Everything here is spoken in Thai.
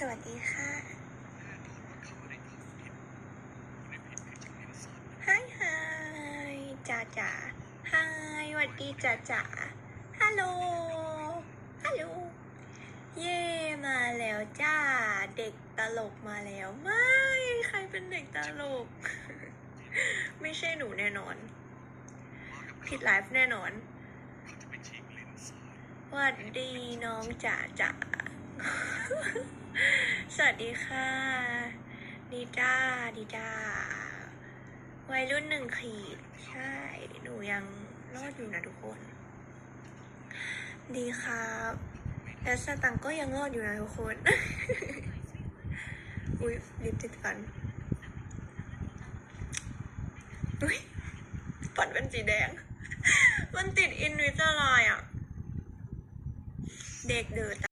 สวัสดีค่ะฮายฮายจ่าจ่าฮายสวัสดีจ่าจ่าฮัลโหล ฮัลโหล เย่มาแล้วจ้า เด็กตลกมาแล้ว ไม่ ใครเป็นเด็กตลก ไม่ใช่หนูแน่นอน ผิดไลฟ์แน่นอนสวัสดีน้องจ๋าจ๋า สวัสดีค่ะดีจ้าดีจ้าวัยรุ่นหนึ่งขีด ใช่ หนูยังรอดอยู่นะทุกคน ดีครับและสตังก็ยังรอดอยู่นะทุกคน อุ้ยลิปติดฟันอุ้ยฟันเป็นสีแดง มันติดอินวิจารอยอะ เด็กเดือด